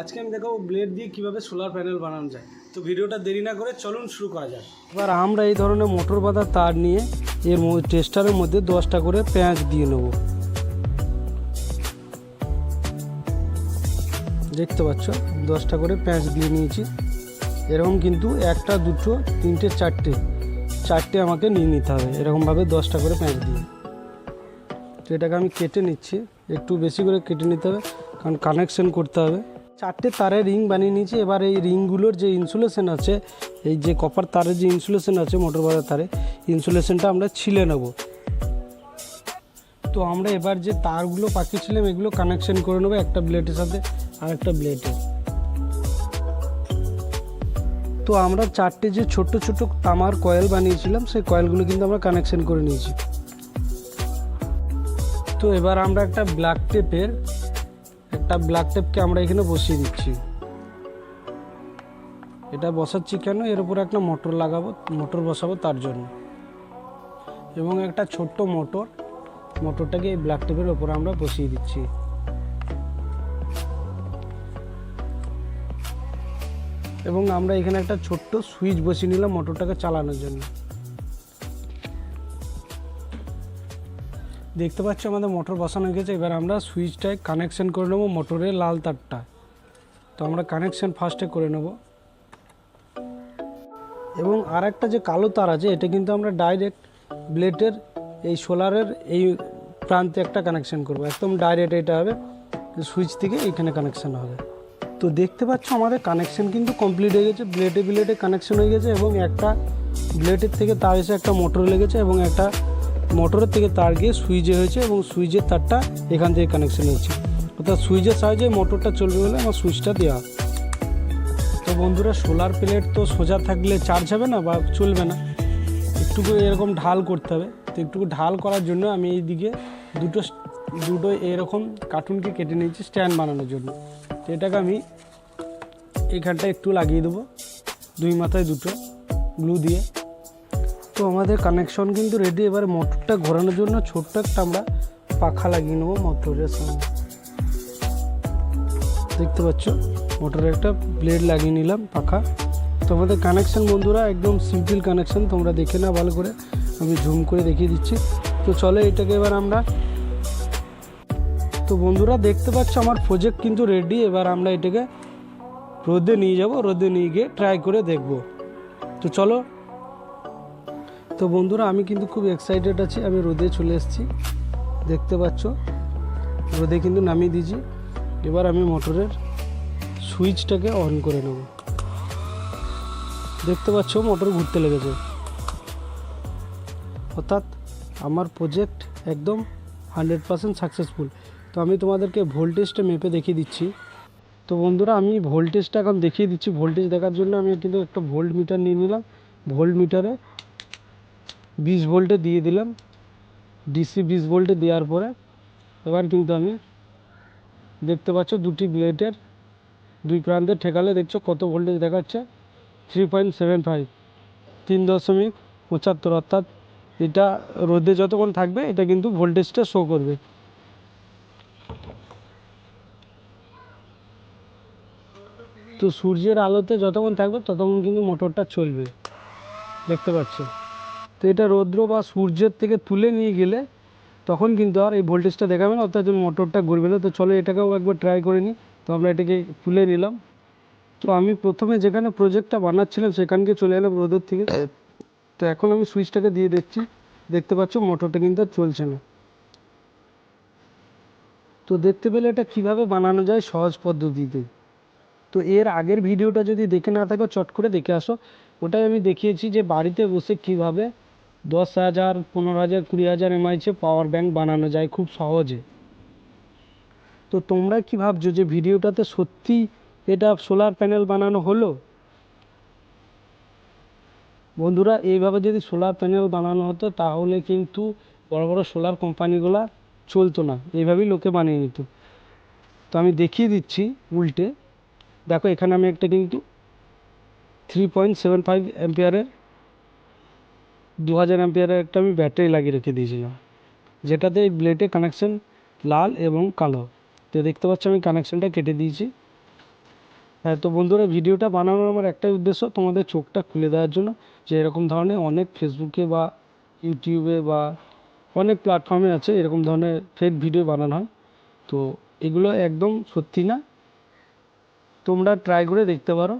আজকে আমি দেখাবো ব্লেড দিয়ে কীভাবে সোলার প্যানেল বানানো যায়। তো ভিডিওটা দেরি না করে চলুন শুরু করা যাক। এবার আমরা এই ধরনের মোটর বাঁধা তার নিয়ে এর টেস্টারের মধ্যে দশটা করে পেঁয়াজ দিয়ে নেব। দেখতে পাচ্ছ, দশটা করে পেঁয়াজ দিয়ে নিয়েছি। এরকম কিন্তু একটা, দুটো, তিনটে, চারটে। চারটে আমাকে নিয়ে নিতে হবে, এরকমভাবে দশটা করে পেঁয়াজ দিয়ে। তো এটাকে আমি কেটে নিচ্ছি, একটু বেশি করে কেটে নিতে হবে, কারণ কানেকশন করতে হবে। চারটে তারের রিং বানিয়ে নিয়েছি। এবার এই রিংগুলোর যে ইনসুলেশন আছে, এই যে কপার তারের যে ইনসুলেশন আছে মোটর বাজার তারে ইনসুলেশনটা আমরা ছিলে নেব। তো আমরা এবার যে তারগুলো পাকিয়েছিলাম, এগুলো কানেকশন করে নেব একটা ব্লেডের সাথে আর একটা ব্লেডের তো আমরা চারটে যে ছোট ছোট তামার কয়েল বানিয়েছিলাম, সেই কয়েলগুলো কিন্তু আমরা কানেকশন করে নিয়েছি। তো এবার আমরা একটা ব্ল্যাক টেপের একটা ব্ল্যাক টেপকে আমরা এখানে বসিয়ে দিচ্ছি। এটা বসাচ্ছি কেন? এর উপর একটা মোটর লাগাবো মোটর বসাবো তার জন্য। এবং একটা ছোট্ট মোটর মোটরটাকে এই ব্ল্যাক টেপের ওপর আমরা বসিয়ে দিচ্ছি। এবং আমরা এখানে একটা ছোট্ট সুইচ বসিয়ে নিলাম মোটরটাকে চালানোর জন্য। দেখতে পাচ্ছ আমাদের মোটর বসানো গেছে, এবার আমরা সুইচটায় কানেকশান করে নেব মোটরের লাল তারটা। তো আমরা কানেকশন ফার্স্টে করে নেব। এবং আর একটা যে কালো তার আছে, এটা কিন্তু আমরা ডাইরেক্ট ব্লেডের এই সোলারের এই প্রান্তে একটা কানেকশান করব। একদম ডাইরেক্ট এটা হবে, সুইচ থেকে এখানে কানেকশান হবে। তো দেখতে পাচ্ছ আমাদের কানেকশান কিন্তু কমপ্লিট হয়ে গেছে ব্লেডে ব্লেডে কানেকশান হয়ে গেছে এবং একটা ব্লেডের থেকে তার এসে একটা মোটর লেগেছে এবং একটা মোটরের থেকে তার গিয়ে সুইচে হয়েছে এবং সুইচের তারটা এখান থেকে কানেকশন হয়েছে। অর্থাৎ সুইচের সাহায্যে মোটরটা চলবে বলে আমার সুইচটা দেওয়া। তো বন্ধুরা সোলার প্লেট তো সোজা থাকলে চার্জ হবে না বা চলবে না। একটু এরকম ঢাল করতে হবে। তো একটু ঢাল করার জন্য আমি এই দিকে দুটো দুটো এরকম কার্টুনকে কেটে নিয়েছি স্ট্যান্ড বানানোর জন্য। তো এটাকে আমি এখানটা একটু লাগিয়ে দেবো। দুই মাথায় দুটো গ্লু দিয়ে। তো আমাদের কানেকশন কিন্তু রেডি এবার মোটরটা ঘোরানোর জন্য ছোট্ট একটা আমরা পাখা লাগিয়ে নেব মোটরের সঙ্গে। দেখতে পাচ্ছ? মোটরে একটা ব্লেড লাগিয়ে নিলাম পাখা। তো আমাদের কানেকশন বন্ধুরা, একদম সিম্পল কানেকশন তোমরা দেখে না ভালো করে। আমি জুম করে দেখিয়ে দিচ্ছি। তো চলো এটাকে এবার আমরা তো বন্ধুরা, দেখতে পাচ্ছ আমার প্রজেক্ট কিন্তু রেডি এবার আমরা এটাকে রোদে নিয়ে যাব, রোদে নিয়ে গিয়ে ট্রাই করে দেখব। তো চলো তো বন্ধুরা, আমি কিন্তু খুব এক্সাইটেড আছি, আমি রোদে চলে এসেছি। দেখতে পাচ্ছ, রোদে কিন্তু নামিয়ে দিয়েছি। এবার আমি মোটরের সুইচটাকে অন করে নেব। দেখতে পাচ্ছ, মোটর ঘুরতে লেগেছে। অর্থাৎ আমার প্রজেক্ট একদম হান্ড্রেড পারসেন্ট সাকসেসফুল তো আমি তোমাদেরকে ভোল্টেজটা মেপে দেখিয়ে দিচ্ছি। তো বন্ধুরা, আমি ভোল্টেজটা এখন দেখিয়ে দিচ্ছি। ভোল্টেজ দেখার জন্য আমি কিন্তু একটা ভোল্ট মিটার নিয়ে নিলাম। ভোল্ট মিটারে বিশ ভোল্টে দিয়ে দিলাম। ডিসি বিশ ভোল্টে দেওয়ার পরে এবার কিন্তু আমি দেখতে পাচ্ছ দুটি ব্লেডের দুই প্রান্তে ঠেকালে দেখছ কত ভোল্টেজ দেখাচ্ছে? থ্রি পয়েন্ট সেভেন ফাইভ তিন দশমিক পঁচাত্তর অর্থাৎ এটা রোদে যতক্ষণ থাকবে এটা কিন্তু ভোল্টেজটা শো করবে। তো সূর্যের আলোতে যতক্ষণ থাকবে ততক্ষণ কিন্তু মোটরটা চলবে। দেখতে পাচ্ছ? তো এটা রৌদ্র বা সূর্যের থেকে তুলে নিয়ে গেলে তখন কিন্তু আর এই ভোল্টেজটা দেখাবে না, অর্থাৎ মোটরটা ঘুরবে না। তো চলো এটাকেও একবার ট্রাই করে নিই তো আমরা এটাকে তুলে নিলাম। তো আমি প্রথমে যেখানে প্রজেক্টটা বানাচ্ছিলাম সেখানকে চলে এলাম রোদের থেকে। তো এখন আমি সুইচটাকে দিয়ে দেখছি দেখতে পাচ্ছ মোটরটা কিন্তু আর চলছে না। তো দেখতে পেলে এটা কীভাবে বানানো যায় সহজ পদ্ধতিতে। তো এর আগের ভিডিওটা যদি দেখে না থাকো, চট করে দেখে আসো। ওটাই আমি দেখিয়েছি যে বাড়িতে বসে কীভাবে দশ হাজার, পনেরো হাজার, কুড়ি হাজার এমআইচে পাওয়ার ব্যাংক বানানো যায় খুব সহজে। তো তোমরা কি ভাবছ যে ভিডিওটাতে সত্যি এটা সোলার প্যানেল বানানো হলো? বন্ধুরা, এইভাবে যদি সোলার প্যানেল বানানো হতো, তাহলে কিন্তু বড় বড় সোলার কোম্পানিগুলো চলতো না। এইভাবেই লোকে বানিয়ে নিত। তো আমি দেখিয়ে দিচ্ছি উল্টে। দেখো, এখানে আমি একটা কিন্তু থ্রি পয়েন্ট সেভেন ফাইভ অ্যাম্পিয়ারের দু হাজার অ্যাম্পিয়ারের একটা আমি ব্যাটারি লাগিয়ে রেখে দিয়েছিলাম যেটাতে এই ব্লেডে কানেকশন লাল এবং কালো। তো দেখতে পাচ্ছ আমি কানেকশনটা কেটে দিয়েছি। হ্যাঁ তো বন্ধুরা, ভিডিওটা বানানোর আমার একটাই উদ্দেশ্য তোমাদের চোখটা খুলে দেওয়ার জন্য যে এরকম ধরনের অনেক ফেসবুকে বা ইউটিউবে বা অনেক প্ল্যাটফর্মে আছে এরকম ধরনের ফেক ভিডিও বানানো হয়। তো এগুলো একদম সত্যি না। তোমরা ট্রাই করে দেখতে পারো।